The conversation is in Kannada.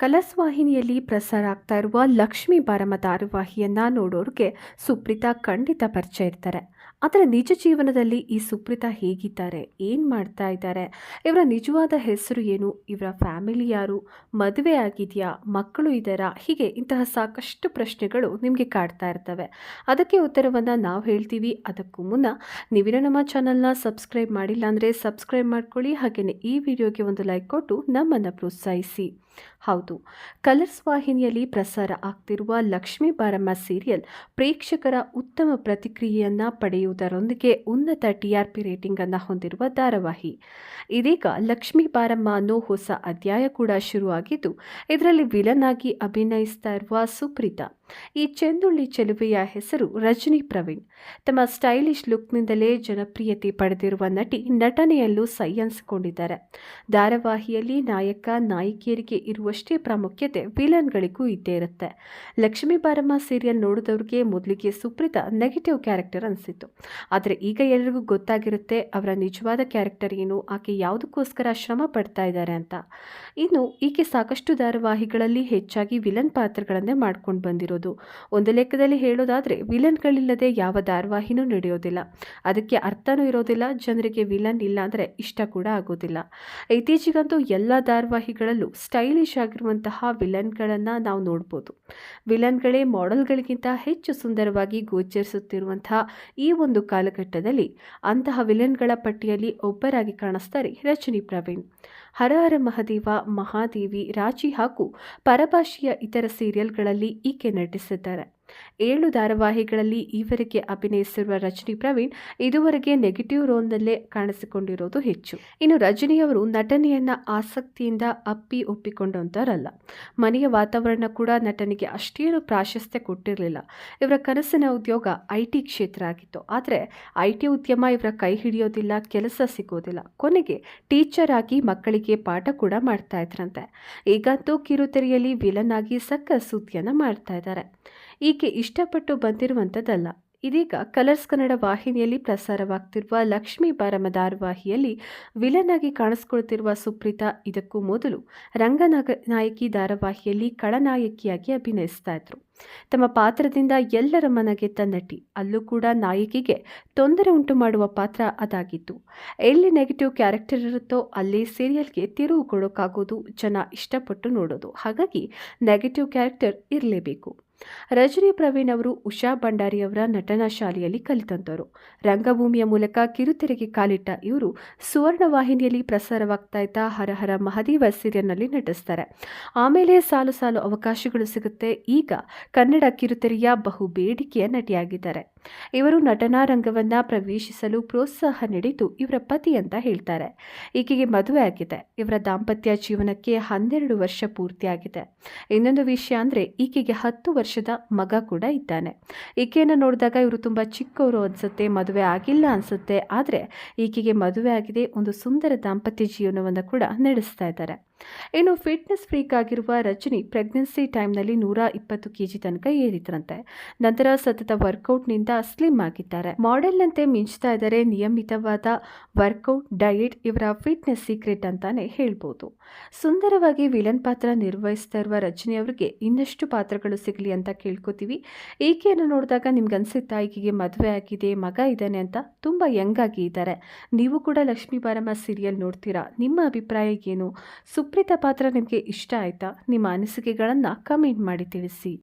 ಕಲರ್ಸ್ ವಾಹಿನಿಯಲ್ಲಿ ಪ್ರಸಾರ ಆಗ್ತಾ ಇರುವ ಲಕ್ಷ್ಮೀ ಬಾರಮ್ಮ ಧಾರಾವಾಹಿಯನ್ನ ನೋಡೋರಿಗೆ ಸುಪ್ರೀತಾ ಖಂಡಿತ ಪರಿಚಯ ಇರ್ತಾರೆ. ಆದರೆ ನಿಜ ಜೀವನದಲ್ಲಿ ಈ ಸುಪ್ರೀತಾ ಹೇಗಿದ್ದಾರೆ? ಏನು ಮಾಡ್ತಾ ಇದ್ದಾರೆ? ಇವರ ನಿಜವಾದ ಹೆಸರು ಏನು? ಇವರ ಫ್ಯಾಮಿಲಿ ಯಾರು? ಮದುವೆ ಆಗಿದೆಯಾ? ಮಕ್ಕಳು ಇದ್ದಾರಾ? ಹೀಗೆ ಇಂತಹ ಸಾಕಷ್ಟು ಪ್ರಶ್ನೆಗಳು ನಿಮಗೆ ಕಾಡ್ತಾ ಇರ್ತವೆ. ಅದಕ್ಕೆ ಉತ್ತರವನ್ನು ನಾವು ಹೇಳ್ತೀವಿ. ಅದಕ್ಕೂ ಮುನ್ನ ನೀವಿನ ನಮ್ಮ ಚಾನಲ್ನ ಸಬ್ಸ್ಕ್ರೈಬ್ ಮಾಡಿಲ್ಲ ಅಂದರೆ ಸಬ್ಸ್ಕ್ರೈಬ್ ಮಾಡ್ಕೊಳ್ಳಿ. ಹಾಗೆಯೇ ಈ ವಿಡಿಯೋಗೆ ಒಂದು ಲೈಕ್ ಕೊಟ್ಟು ನಮ್ಮನ್ನು ಪ್ರೋತ್ಸಾಹಿಸಿ. ಹೌದು. ಕಲರ್ಸ್ ವಾಹಿನಿಯಲ್ಲಿ ಪ್ರಸಾರ ಆಗ್ತಿರುವ ಲಕ್ಷ್ಮೀ ಬಾರಮ್ಮ ಸೀರಿಯಲ್ ಪ್ರೇಕ್ಷಕರ ಉತ್ತಮ ಪ್ರತಿಕ್ರಿಯೆಯನ್ನು ಪಡೆಯುವುದರೊಂದಿಗೆ ಉನ್ನತ ಟಿಆರ್ಪಿ ರೇಟಿಂಗ್ ಅನ್ನು ಹೊಂದಿರುವ ಧಾರಾವಾಹಿ. ಇದೀಗ ಲಕ್ಷ್ಮೀ ಬಾರಮ್ಮ ಅನ್ನೋ ಹೊಸ ಅಧ್ಯಾಯ ಕೂಡ ಶುರುವಾಗಿದ್ದು, ಇದರಲ್ಲಿ ವಿಲನ್ ಆಗಿ ಅಭಿನಯಿಸ್ತಾ ಇರುವ ಸುಪ್ರೀತಾ. ಈ ಚೆಂದುಳ್ಳಿ ಚೆಲುವೆಯ ಹೆಸರು ರಜನಿ ಪ್ರವೀಣ್. ತಮ್ಮ ಸ್ಟೈಲಿಶ್ ಲುಕ್ನಿಂದಲೇ ಜನಪ್ರಿಯತೆ ಪಡೆದಿರುವ ನಟಿ ನಟನೆಯಲ್ಲೂ ಸೈ ಅನ್ಸಿಕೊಂಡಿದ್ದಾರೆ ಧಾರಾವಾಹಿಯಲ್ಲಿ ನಾಯಕ, ನಾಯಕಿಯರಿಗೆ ಇರುವಷ್ಟೇ ಪ್ರಾಮುಖ್ಯತೆ ವಿಲನ್ಗಳಿಗೂ ಇದ್ದೇ ಇರುತ್ತೆ. ಲಕ್ಷ್ಮೀ ಬಾರಮ್ಮ ಸೀರಿಯಲ್ ನೋಡಿದವ್ರಿಗೆ ಮೊದಲಿಗೆ ಸುಪ್ರೀತಾ ನೆಗೆಟಿವ್ ಕ್ಯಾರೆಕ್ಟರ್ ಅನಿಸಿತ್ತು. ಆದರೆ ಈಗ ಎಲ್ಲರಿಗೂ ಗೊತ್ತಾಗಿರುತ್ತೆ ಅವರ ನಿಜವಾದ ಕ್ಯಾರೆಕ್ಟರ್ ಏನು, ಆಕೆ ಯಾವುದಕ್ಕೋಸ್ಕರ ಶ್ರಮ ಪಡ್ತಾ ಇದ್ದಾರೆ ಅಂತ. ಇನ್ನು ಈಕೆ ಸಾಕಷ್ಟು ಧಾರಾವಾಹಿಗಳಲ್ಲಿ ಹೆಚ್ಚಾಗಿ ವಿಲನ್ ಪಾತ್ರಗಳನ್ನೇ ಮಾಡ್ಕೊಂಡು ಬಂದಿರೋದು. ಒಂದು ಲೆಕ್ಕದಲ್ಲಿ ಹೇಳೋದಾದರೆ, ವಿಲನ್ಗಳಿಲ್ಲದೆ ಯಾವ ಧಾರಾವಾಹಿನೂ ನಡೆಯೋದಿಲ್ಲ. ಅದಕ್ಕೆ ಅರ್ಥನೂ ಇರೋದಿಲ್ಲ, ಜನರಿಗೆ ವಿಲನ್ ಇಲ್ಲ ಅಂದರೆ ಇಷ್ಟ ಕೂಡ ಆಗೋದಿಲ್ಲ. ಇತ್ತೀಚೆಗಂತೂ ಎಲ್ಲ ಧಾರಾವಾಹಿಗಳಲ್ಲೂ ಸ್ಟೈಲಿಶ್ ಆಗಿರುವಂತಹ ವಿಲನ್ಗಳನ್ನು ನಾವು ನೋಡ್ಬೋದು. ವಿಲನ್ಗಳೇ ಮಾಡೆಲ್ಗಳಿಗಿಂತ ಹೆಚ್ಚು ಸುಂದರವಾಗಿ ಗೋಚರಿಸುತ್ತಿರುವಂತಹ ಈ ಒಂದು ಕಾಲಘಟ್ಟದಲ್ಲಿ ಅಂತಹ ವಿಲನ್ಗಳ ಪಟ್ಟಿಯಲ್ಲಿ ಒಬ್ಬರಾಗಿ ಕಾಣಿಸ್ತಾರೆ ರಜನಿ ಪ್ರವೀಣ್. ಹರ ಹರ ಮಹದೇವ, ಮಹಾದೇವಿ ರಾಜಿ ಹಾಗೂ ಪರಭಾಷೆಯ ಇತರ ಸೀರಿಯಲ್ಗಳಲ್ಲಿ ಈಕೆ ನಟಿಸಿದ್ದಾರೆ ಏಳು ಧಾರಾವಾಹಿಗಳಲ್ಲಿ ಈವರೆಗೆ ಅಭಿನಯಿಸಿರುವ ರಜನಿ ಪ್ರವೀಣ್ ಇದುವರೆಗೆ ನೆಗೆಟಿವ್ ರೋಲ್ನಲ್ಲೇ ಕಾಣಿಸಿಕೊಂಡಿರೋದು ಹೆಚ್ಚು. ಇನ್ನು ರಜನಿಯವರು ನಟನೆಯನ್ನ ಆಸಕ್ತಿಯಿಂದ ಅಪ್ಪಿ ಒಪ್ಪಿಕೊಂಡಂಥವರಲ್ಲ ಮನೆಯ ವಾತಾವರಣ ಕೂಡ ನಟನೆಗೆ ಅಷ್ಟೇನು ಪ್ರಾಶಸ್ತ್ಯ ಕೊಟ್ಟಿರಲಿಲ್ಲ. ಇವರ ಕನಸಿನ ಉದ್ಯೋಗ ಐ ಟಿ ಕ್ಷೇತ್ರ ಆಗಿತ್ತು. ಆದರೆ ಐ ಟಿ ಉದ್ಯಮ ಇವರ ಕೈ ಹಿಡಿಯೋದಿಲ್ಲ, ಕೆಲಸ ಸಿಗೋದಿಲ್ಲ. ಕೊನೆಗೆ ಟೀಚರ್ ಆಗಿ ಮಕ್ಕಳಿಗೆ ಪಾಠ ಕೂಡ ಮಾಡ್ತಾ ಇದ್ರಂತೆ. ಈಗಂತೂ ಕಿರುತೆರೆಯಲ್ಲಿ ವಿಲನ್ ಆಗಿ ಸಕ್ಕ ಸುದ್ದಿಯನ್ನು ಮಾಡ್ತಾ ಇದ್ದಾರೆ. ಈಕೆ ಇಷ್ಟಪಟ್ಟು ಬಂದಿರುವಂಥದ್ದಲ್ಲ. ಇದೀಗ ಕಲರ್ಸ್ ಕನ್ನಡ ವಾಹಿನಿಯಲ್ಲಿ ಪ್ರಸಾರವಾಗ್ತಿರುವ ಲಕ್ಷ್ಮೀ ಬಾರಮ್ಮ ಧಾರಾವಾಹಿಯಲ್ಲಿ ವಿಲನ್ ಆಗಿ ಕಾಣಿಸ್ಕೊಳ್ತಿರುವ ಸುಪ್ರೀತಾ ಇದಕ್ಕೂ ಮೊದಲು ರಂಗನಾಗ ನಾಯಕಿ ಧಾರಾವಾಹಿಯಲ್ಲಿ ಕಳನಾಯಕಿಯಾಗಿ ಅಭಿನಯಿಸ್ತಾ ಇದ್ರು. ತಮ್ಮ ಪಾತ್ರದಿಂದ ಎಲ್ಲರ ಮನಗೆದ್ದ ನಟಿ, ಅಲ್ಲೂ ಕೂಡ ನಾಯಕಿಗೆ ತೊಂದರೆ ಉಂಟು ಮಾಡುವ ಪಾತ್ರ ಅದಾಗಿತ್ತು ಎಲ್ಲಿ ನೆಗೆಟಿವ್ ಕ್ಯಾರೆಕ್ಟರ್ ಇರುತ್ತೋ ಅಲ್ಲಿ ಸೀರಿಯಲ್ಗೆ ತಿರುವು ಕೊಡೋಕ್ಕಾಗೋದು ಜನ ಇಷ್ಟಪಟ್ಟು ನೋಡೋದು. ಹಾಗಾಗಿ ನೆಗೆಟಿವ್ ಕ್ಯಾರೆಕ್ಟರ್ ಇರಲೇಬೇಕು. ರಜನಿ ಪ್ರವೀಣ್ ಅವರು ಉಷಾ ಭಂಡಾರಿಯವರ ನಟನಾ ಶಾಲೆಯಲ್ಲಿ ಕಲಿತಂತವರು ರಂಗಭೂಮಿಯ ಮೂಲಕ ಕಿರುತೆರೆಗೆ ಕಾಲಿಟ್ಟ ಇವರು ಸುವರ್ಣ ವಾಹಿನಿಯಲ್ಲಿ ಪ್ರಸಾರವಾಗ್ತಾ ಇದ್ದ ಹರಹರ ಮಹದೇವ ಸೀರಿಯಲ್ನಲ್ಲಿ ನಟಿಸ್ತಾರೆ. ಆಮೇಲೆ ಸಾಲು ಸಾಲು ಅವಕಾಶಗಳು ಸಿಗುತ್ತೆ. ಈಗ ಕನ್ನಡ ಕಿರುತೆರೆಯ ಬಹು ಬೇಡಿಕೆಯ ನಟಿಯಾಗಿದ್ದಾರೆ. ಇವರು ನಟನಾ ರಂಗವನ್ನ ಪ್ರವೇಶಿಸಲು ಪ್ರೋತ್ಸಾಹ ನೀಡಿದ್ದು ಇವರ ಪತಿ ಅಂತ ಹೇಳ್ತಾರೆ. ಈಕೆಗೆ ಮದುವೆ ಆಗಿದೆ. ಇವರ ದಾಂಪತ್ಯ ಜೀವನಕ್ಕೆ ಹನ್ನೆರಡು ವರ್ಷ ಪೂರ್ತಿಯಾಗಿದೆ ಇನ್ನೊಂದು ವಿಷಯ ಅಂದರೆ ಈಕೆಗೆ ಹತ್ತು ವರ್ಷದ ಮಗ ಕೂಡ ಇದ್ದಾನೆ. ಈಕೆಯನ್ನು ನೋಡಿದಾಗ ಇವರು ತುಂಬ ಚಿಕ್ಕವರು ಅನಿಸುತ್ತೆ, ಮದುವೆ ಆಗಿಲ್ಲ ಅನಿಸುತ್ತೆ. ಆದರೆ ಈಕೆಗೆ ಮದುವೆ ಆಗಿದೆ. ಒಂದು ಸುಂದರ ದಾಂಪತ್ಯ ಜೀವನವನ್ನು ಕೂಡ ನಡೆಸ್ತಾ ಇದ್ದಾರೆ. ಇನ್ನು ಫಿಟ್ನೆಸ್ ಫ್ರೀಕ್ ಆಗಿರುವ ರಜನಿ ಪ್ರೆಗ್ನೆನ್ಸಿ ಟೈಮ್ನಲ್ಲಿ ನೂರ ಇಪ್ಪತ್ತು ಕೆಜಿ ತನಕ ಏರಿದ್ರಂತೆ. ನಂತರ ಸತತ ವರ್ಕೌಟ್ನಿಂದ ಸ್ಲಿಮ್ ಆಗಿದ್ದಾರೆ. ಮಾಡೆಲ್ನಂತೆ ಮಿಂಚ್ತಾ ಇದ್ದಾರೆ. ನಿಯಮಿತವಾದ ವರ್ಕೌಟ್ ಡಯಟ್ ಇವರ ಫಿಟ್ನೆಸ್ ಸೀಕ್ರೆಟ್ ಅಂತಾನೆ ಹೇಳ್ಬೋದು. ಸುಂದರವಾಗಿ ವಿಲನ್ ಪಾತ್ರ ನಿರ್ವಹಿಸ್ತಾ ಇರುವ ರಜನಿ ಅವರಿಗೆ ಇನ್ನಷ್ಟು ಪಾತ್ರಗಳು ಸಿಗಲಿ ಅಂತ ಕೇಳ್ಕೊತೀವಿ. ಈಕೆಯನ್ನು ನೋಡಿದಾಗ ನಿಮ್ಗೆ ಅನ್ಸುತ್ತೆ ಈಕೆಗೆ ಮದುವೆ ಆಗಿದೆ, ಮಗ ಇದ್ದಾನೆ ಅಂತ ತುಂಬ ಯಂಗ್ ಆಗಿ ಇದ್ದಾರೆ. ನೀವು ಕೂಡ ಲಕ್ಷ್ಮೀ ಬಾರಮ್ಮ ಸೀರಿಯಲ್ ನೋಡ್ತೀರಾ? ನಿಮ್ಮ ಅಭಿಪ್ರಾಯ ಏನು? ಸುಪ್ರೀತಾ ಪಾತ್ರ ನಿಮಗೆ ಇಷ್ಟ ಆಯಿತಾ? ನಿಮ್ಮ ಅನಿಸಿಕೆಗಳನ್ನು ಕಮೆಂಟ್ ಮಾಡಿ ತಿಳಿಸಿ.